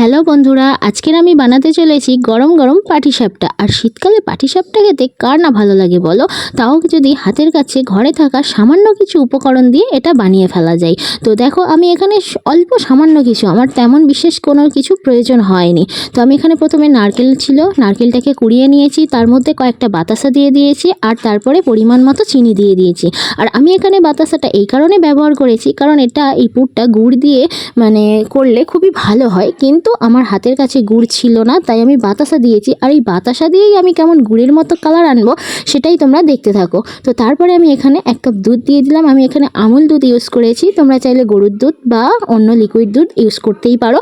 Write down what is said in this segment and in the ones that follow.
Hello বন্ধুরা, আজকের আমি বানাতে চলেছি গরম গরম পাটিসাপটা। আর শীতকালে পাটিসাপটা খেতে কার না ভালো লাগে বলো? তাও যদি হাতের কাছে ঘরে থাকা সামান্য কিছু উপকরণ দিয়ে এটা বানিয়ে ফেলা যায়। তো দেখো, আমি এখানে অল্প সামান্য কিছু, আমার তেমন বিশেষ কোনো কিছু প্রয়োজন হয়নি। তো আমি এখানে প্রথমে নারকেল ছিল, নারকেলটাকে কুড়িয়ে নিয়েছি, তার মধ্যে কয়েকটা বাতাসা দিয়ে দিয়েছি, আর তারপরে পরিমাণ মতো চিনি দিয়ে দিয়েছি। আর আমি এখানে বাতাসাটা এই কারণে ব্যবহার করেছি, কারণ এটা এই পুরটা গুড় দিয়ে মানে করলে খুবই ভালো হয়, কিন্তু আমার হাতের কাছে গুড় ছিল না, তাই আমি বাতাসা দিয়েছি। আর এই বাতাসা দিয়েই আমি কেমন গুড়ের মতো কালার আনব, সেটাই তোমরা দেখতে থাকো। তো তারপরে আমি এখানে এক কাপ দুধ দিয়ে দিলাম। আমি এখানে আমুল দুধ ইউজ করেছি। তোমরা চাইলে গরুর দুধ বা অন্য লিকুইড দুধ ইউজ করতেই পারো।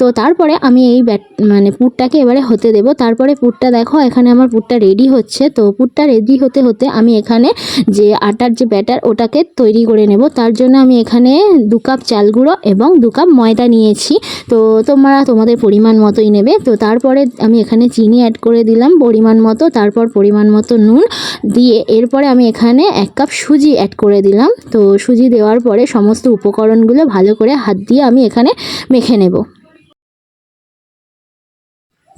তো তারপরে আমি এই ব্যাট মানে পুরটাকে এবারে হতে দেবো। তারপরে পুরটা দেখো, এখানে আমার পুরটা রেডি হচ্ছে। তো পুরটা রেডি হতে হতে আমি এখানে যে আটার যে ব্যাটার ওটাকে তৈরি করে নেব। তার জন্য আমি এখানে দু কাপ চাল গুঁড়ো এবং দু কাপ ময়দা নিয়েছি। তো তো তোমরা তোমাদের পরিমাণ মতোই নেবে। তো তারপরে আমি এখানে চিনি অ্যাড করে দিলাম পরিমাণ মতো, তারপর পরিমাণ মতো নুন দিয়ে এরপরে আমি এখানে এক কাপ সুজি অ্যাড করে দিলাম। তো সুজি দেওয়ার পরে সমস্ত উপকরণগুলো ভালো করে হাত দিয়ে আমি এখানে মেখে নেব।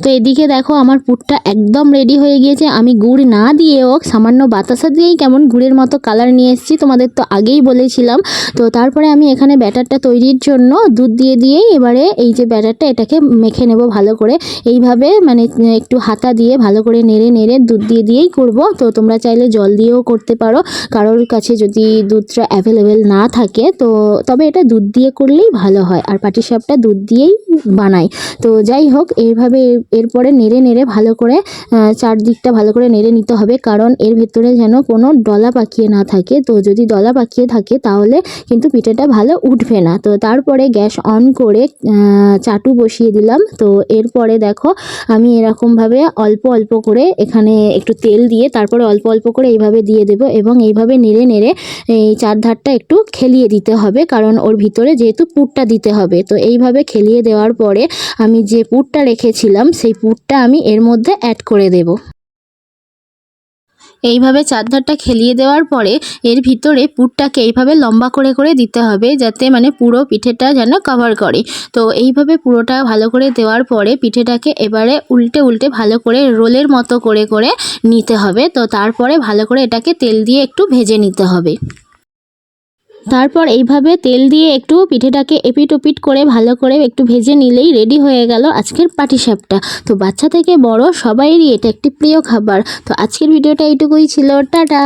তো এদিকে দেখো আমার পুরটা একদম রেডি হয়ে গিয়েছে। আমি গুড় না দিয়েও সামান্য বাতাসা দিয়েই কেমন গুড়ের মতো কালার নিয়ে এসেছি, তোমাদের তো আগেই বলেছিলাম। তো তারপরে আমি এখানে ব্যাটারটা তৈরির জন্য দুধ দিয়ে দিয়েই এবারে এই যে ব্যাটারটা এটাকে মেখে নেব ভালো করে। এইভাবে মানে একটু হাতা দিয়ে ভালো করে নেড়ে নেড়ে দুধ দিয়ে দিয়েই করব। তো তোমরা চাইলে জল দিয়েও করতে পারো। কারোর কাছে যদি দুধটা অ্যাভেলেবেল না থাকে, তো তবে এটা দুধ দিয়ে করলেই ভালো হয়। আর পাটিসাপটা দুধ দিয়েই বানাই। তো যাই হোক, এইভাবে এরপরে নেড়ে নেড়ে ভালো করে চারদিকটা ভালো করে নেড়ে নিতে হবে, কারণ এর ভেতরে যেন কোনো ডলা পাকিয়ে না থাকে। তো যদি ডলা পাকিয়ে থাকে, তাহলে কিন্তু পিঠাটা ভালো উঠবে না। তো তারপরে গ্যাস অন করে চাটু বসিয়ে দিলাম। তো এরপরে দেখো, আমি এরকমভাবে অল্প অল্প করে এখানে একটু তেল দিয়ে, তারপরে অল্প অল্প করে এইভাবে দিয়ে দেবো এবং এইভাবে নেড়ে নেড়ে এই চারধারটা একটু খেলিয়ে দিতে হবে, কারণ ওর ভিতরে যেহেতু পুরটা দিতে হবে। তো এইভাবে খেলিয়ে দেওয়ার পরে আমি যে পুরটা রেখেছিলাম সেই পুরটা আমি এর মধ্যে অ্যাড করে দেব। এইভাবে চারধারটা খেলিয়ে দেওয়ার পরে এর ভিতরে পুরটাকে এইভাবে লম্বা করে করে দিতে হবে, যাতে মানে পুরো পিঠেটা যেন কভার করে। তো এইভাবে পুরোটা ভালো করে দেওয়ার পরে পিঠেটাকে এবারে উল্টে উল্টে ভালো করে রোলের মতো করে করে নিতে হবে। তো তারপরে ভালো করে এটাকে তেল দিয়ে একটু ভেজে নিতে হবে। তারপর এইভাবে তেল দিয়ে একটু পিঠেটাকে এপিট ওপিট করে ভালো করে একটু ভেজে নিলেই রেডি হয়ে গেল আজকের পাটিসাপটা। তো বাচ্চা থেকে বড় সবাইরই এটা একটি প্রিয় খাবার। তো আজকের ভিডিওটা এইটুকুই ছিল। টাটা!